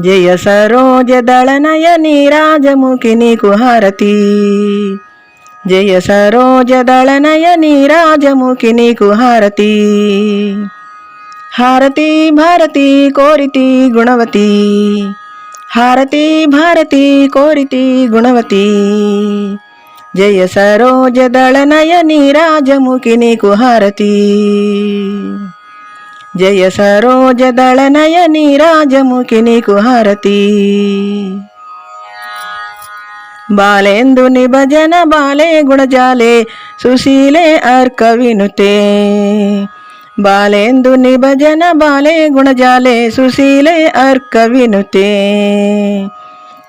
జయ సరోజ దళనయ నీరాజముఖి నీకు హారతి. జయ సరోజ దళనయ నీరాజముఖి నీకు హారతి. హారతి భారతి కోరితి గుణవతి. హారతి భారతి కోరితి గుణవతి. జయ సరోజ దళనయ నీరాజముఖి నీకు హారతి. జయ సరోజ దళనయ నీరాజముఖి నీకు హారతి బాలేందుని భజన బాలే గుణజాలే సుశీలే అర్క వినుతే బాలేందుని భజన బాలే గుణజాలే సుశీలే అర్క వినుతే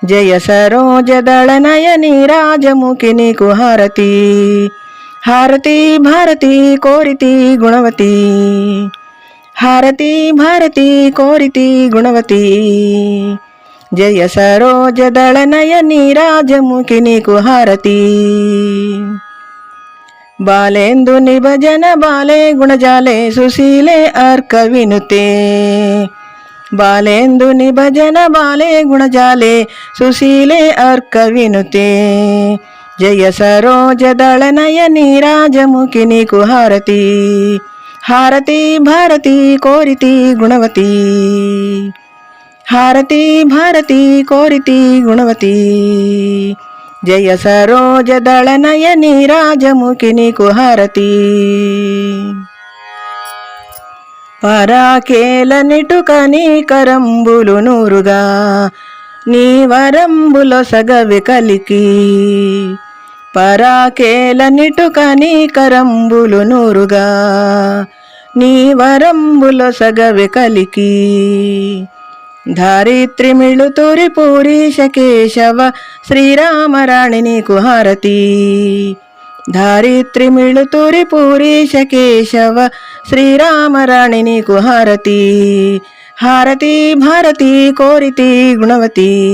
జయ సరోజ దళనయ నీరాజముఖి నీకు హారతి హారతి భారతి కోరితి గుణవతి హారతి భారతి కోరితి గుణవతి జయ సరోజ దళనయ నీరాజముఖి నీకు హారతి బాలేందు నిభజన బాలే గుణజాలే సుశీలే అర్క వినుతే బాలేందు నిభజన బాలే గుణజాలే సుశీలే అర్క వినుతే జయ సరోజ దళనయ నీరాజముఖి నీకు హారతి భారతి కోరితి గుణవతి. హారతి భారతి కోరితి గుణవతి. జయ సరోజ దళనయ నీరాజముఖి నీకు హారతి. పరాకేల నిటుకని కరంబులు నూరుగా నీ వరంబులో సగవి కలికి. పరాకేల నిటుకని కరంబులు నూరుగా నీ వరంబుల సగవి కలికి. ధారిత్రి మిళుతూరి పూరీష కేశవ శ్రీరామరాణి నీకు హారతి. ధారిత్రిమిళు మిళుతూరి పూరీష కేశవ శ్రీరామరాణి నీకు హారతి. హారతి భారతి కోరితి గుణవతి.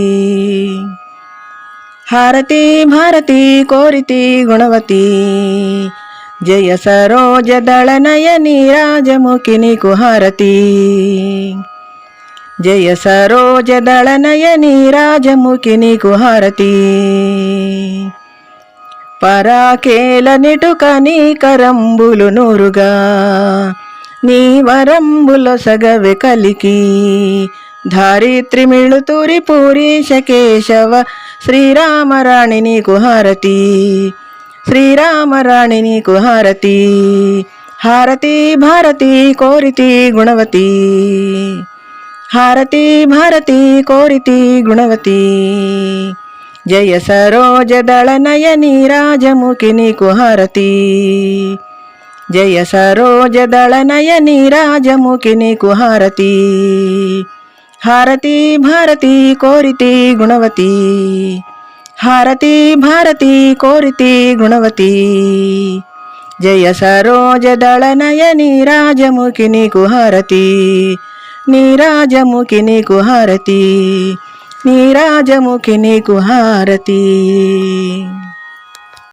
హారతి భారతి కోరితి గుణవతి. జయ సరోజ దళనయ నీరాజముఖి నీకు హారతి. జయ సరోజ దళనయ నీరాజముఖి నీకు హారతి. పరాకేల నిటుక నీ కరంబులు నూరుగా నీ వరంబుల సగవె కలికి. ధారిత్రిమిళు తూరి పూరీష కేశవ శ్రీరామరాణిని నీకు శ్రీరామరాణి నీకు హారతి. హారతి భారతి కోరితి గుణవతి. హారతి భారతి కోరితి గుణవతి. జయ సరోజ దళనయ రాజముఖి నీకు హారతి. జయ సరోజ దళనయ రాజముఖి నీకు హారతి. హారతి భారతి కోరితి గుణవతి. హారతి భారతి కోరితి గుణవతి. జయ సరోజ దళనయ నీరాజముఖి నీకు హారతి. నీరాజముఖి నీకు హారతి. నీరాజముఖి నీకు హారతి.